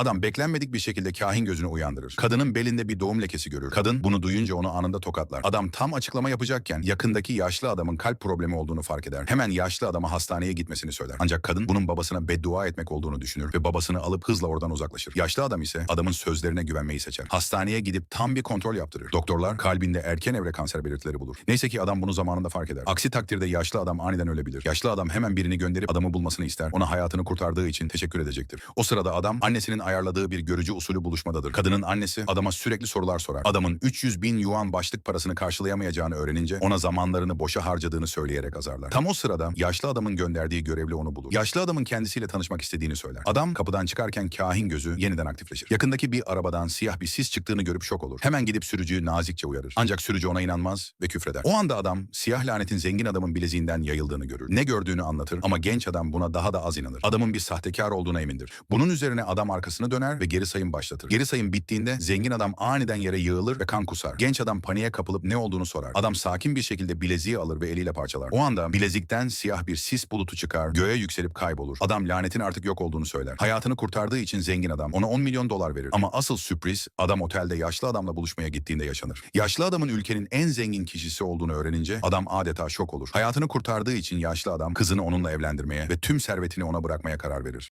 Adam beklenmedik bir şekilde kahin gözünü uyandırır. Kadının belinde bir doğum lekesi görür. Kadın bunu duyunca onu anında tokatlar. Adam tam açıklama yapacakken yakındaki yaşlı adamın kalp problemi olduğunu fark eder. Hemen yaşlı adama hastaneye gitmesini söyler. Ancak kadın bunun babasına beddua etmek olduğunu düşünür ve babasını alıp hızla oradan uzaklaşır. Yaşlı adam ise adamın sözlerine güvenmeyi seçer. Hastaneye gidip tam bir kontrol yaptırır. Doktorlar kalbinde erken evre kanser belirtileri bulur. Neyse ki adam bunu zamanında fark eder. Aksi takdirde yaşlı adam aniden ölebilir. Yaşlı adam hemen birini gönderip adamı bulmasını ister. Ona hayatını kurtardığı için teşekkür edecektir. O sırada adam annesinin ayarladığı bir görücü usulü buluşmadadır. Kadının annesi adama sürekli sorular sorar. Adamın 300 bin yuan başlık parasını karşılayamayacağını öğrenince ona zamanlarını boşa harcadığını söyleyerek azarlar. Tam o sırada yaşlı adamın gönderdiği görevli onu bulur. Yaşlı adamın kendisiyle tanışmak istediğini söyler. Adam kapıdan çıkarken kahin gözü yeniden aktifleşir. Yakındaki bir arabadan siyah bir sis çıktığını görüp şok olur. Hemen gidip sürücüyü nazikçe uyarır. Ancak sürücü ona inanmaz ve küfreder. O anda adam siyah lanetin zengin adamın bileziğinden yayıldığını görür. Ne gördüğünü anlatır ama genç adam buna daha da az inanır. Adamın bir sahtekar olduğuna emindir. Bunun üzerine adam arkasını döner ve geri sayım başlatır. Geri sayım bittiğinde zengin adam aniden yere yığılır ve kan kusar. Genç adam paniğe kapılıp ne olduğunu sorar. Adam sakin bir şekilde bileziği alır ve eliyle parçalar. O anda bilezikten siyah bir sis bulutu çıkar, göğe yükselip kaybolur. Adam lanetin artık yok olduğunu söyler. Hayatını kurtardığı için zengin adam ona 10 milyon dolar verir. Ama asıl sürpriz adam otelde yaşlı adamla buluşmaya gittiğinde yaşanır. Yaşlı adamın ülkenin en zengin kişisi olduğunu öğrenince adam adeta şok olur. Hayatını kurtardığı için yaşlı adam kızını onunla evlendirmeye ve tüm servetini ona bırakmaya karar verir.